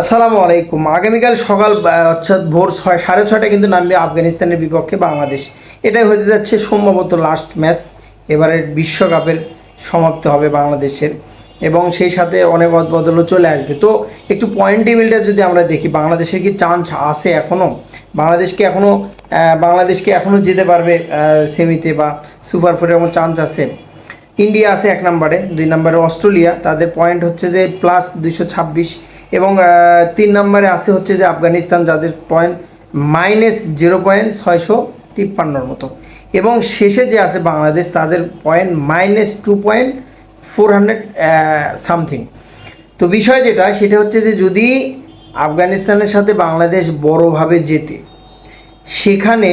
আসসালামু আলাইকুম। আগামীকাল সকাল অর্থাৎ ভোর ছয়, সাড়ে ছয়টা কিন্তু নামবে আফগানিস্তানের বিপক্ষে বাংলাদেশ। এটাই হতে যাচ্ছে সম্ভবত লাস্ট ম্যাচ এবারের বিশ্বকাপের সমাপ্তি হবে বাংলাদেশের এবং সেই সাথে অনেক বদলও চলে আসবে। তো একটু পয়েন্ট টেবিলটা যদি আমরা দেখি, বাংলাদেশের কি চান্স আছে এখনও বাংলাদেশকে এখনও বাংলাদেশকে এখনও যেতে পারবে সেমিতে বা সুপার ফোরের এমন চান্স আছে? ইন্ডিয়া আছে এক নম্বরে, দুই নম্বরে অস্ট্রেলিয়া। তাদের পয়েন্ট হচ্ছে যে প্লাস দুইশো ছাব্বিশ। এবং তিন নম্বরে আছে হচ্ছে যে আফগানিস্তান যাদের পয়েন্ট মাইনাস জিরো পয়েন্ট ছয়শো তিপ্পান্নর মতো। এবং শেষে যে আছে বাংলাদেশ, তাদের point minus two point four hundred something তো বিষয় যেটা, সেটা হচ্ছে যে যদি আফগানিস্তানের সাথে বাংলাদেশ বড়োভাবে জেতে, সেখানে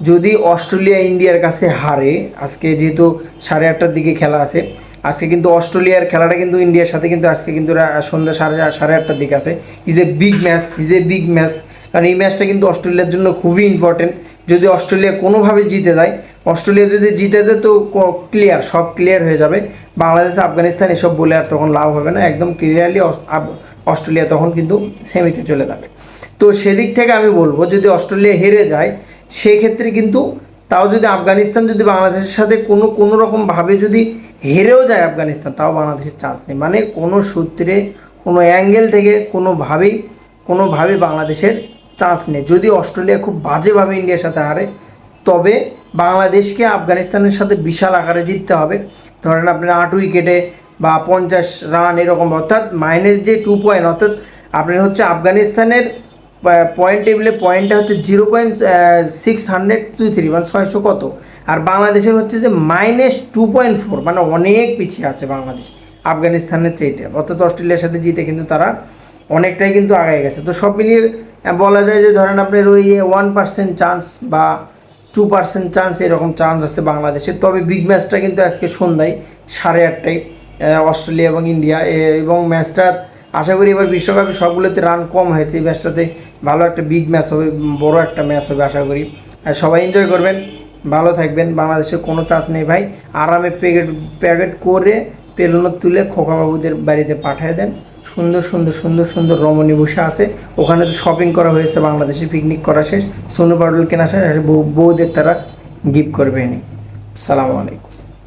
যদি অস্ট্রেলিয়া, ইন্ডিয়ার কাছে হারে, আজকে যেহেতু সাড়ে আটটার দিকে খেলা আছে, আজকে কিন্তু অস্ট্রেলিয়ার খেলাটা কিন্তু ইন্ডিয়ার সাথে কিন্তু আজকে কিন্তু সন্ধ্যা সাড়ে সাড়ে আটটার দিকে আছে। Is a big match is a big match কারণ এই ম্যাচটা কিন্তু অস্ট্রেলিয়ার জন্য খুবই ইম্পর্টেন্ট যদি অস্ট্রেলিয়া কোনোভাবে জিতে যায়, অস্ট্রেলিয়া যদি জিতে যায় তো ক্লিয়ার সব ক্লিয়ার হয়ে যাবে। বাংলাদেশ, আফগানিস্তান এসব বলে আর তখন লাভ হবে না। একদম ক্লিয়ারলি অস্ট্রেলিয়া তখন কিন্তু সেমিতে চলে যাবে। তো সেদিক থেকে আমি বলব, যদি অস্ট্রেলিয়া হেরে যায়, সেক্ষেত্রে কিন্তু তাও যদি আফগানিস্তান, যদি বাংলাদেশের সাথে কোনো কোনো রকমভাবে যদি হেরেও যায় আফগানিস্তান, তাও বাংলাদেশের চান্স নেই। মানে কোনো সূত্রে, কোনো অ্যাঙ্গেল থেকে কোনোভাবেই কোনোভাবে বাংলাদেশের চান্স নেই। যদি অস্ট্রেলিয়া খুব বাজেভাবে ইন্ডিয়ার সাথে হারে, তবে বাংলাদেশকে আফগানিস্তানের সাথে বিশাল আকারে জিততে হবে। ধরেন আপনার আট উইকেটে বা পঞ্চাশ রান এরকম, অর্থাৎ মাইনাস যে টু পয়েন্ট অর্থাৎ আপনার হচ্ছে আফগানিস্তানের পয়েন্ট টেবিলে পয়েন্টটা হচ্ছে zero point six hundred two three মানে ছয়শো কত? আর বাংলাদেশের হচ্ছে যে মাইনাস টু পয়েন্ট ফোর মানে অনেক পিছিয়ে আছে বাংলাদেশ আফগানিস্তানের চাইতে। অর্থাৎ অস্ট্রেলিয়ার সাথে জিতে কিন্তু তারা অনেকটাই কিন্তু আগায় গেছে। তো সব মিলিয়ে বলা যায় যে ধরেন আপনার ওই ওয়ান পার্সেন্ট চান্স বা টু পার্সেন্ট চান্স এরকম চান্স আছে বাংলাদেশের তবে বিগ ম্যাচটা কিন্তু আজকে সন্ধ্যায় সাড়ে আটটায় অস্ট্রেলিয়া এবং ইন্ডিয়া এবং ম্যাচটা আশা করি এবার বিশ্বকাপে সবগুলোতে রান কম হয়েছে। এই ম্যাচটাতে ভালো একটা বিগ ম্যাচ হবে, বড় একটা ম্যাচ হবে আশা করি। সবাই এনজয় করবেন। ভালো থাকবেন, বাংলাদেশে কোনো চান্স নেই ভাই। আরামে প্যাকেট প্যাকেট করে পেলনো তুলে খোকাবাবুদের বাড়িতে পাঠিয়ে দেন। সুন্দর সুন্দর সুন্দর সুন্দর রমণী বসে আছে। ওখানে তো শপিং করা হয়েছে, বাংলাদেশে পিকনিক করা শেষ। সোনু পাউডার কেনা শেষ বউদের তারা গিফট করবে এনে। সালামু আলাইকুম।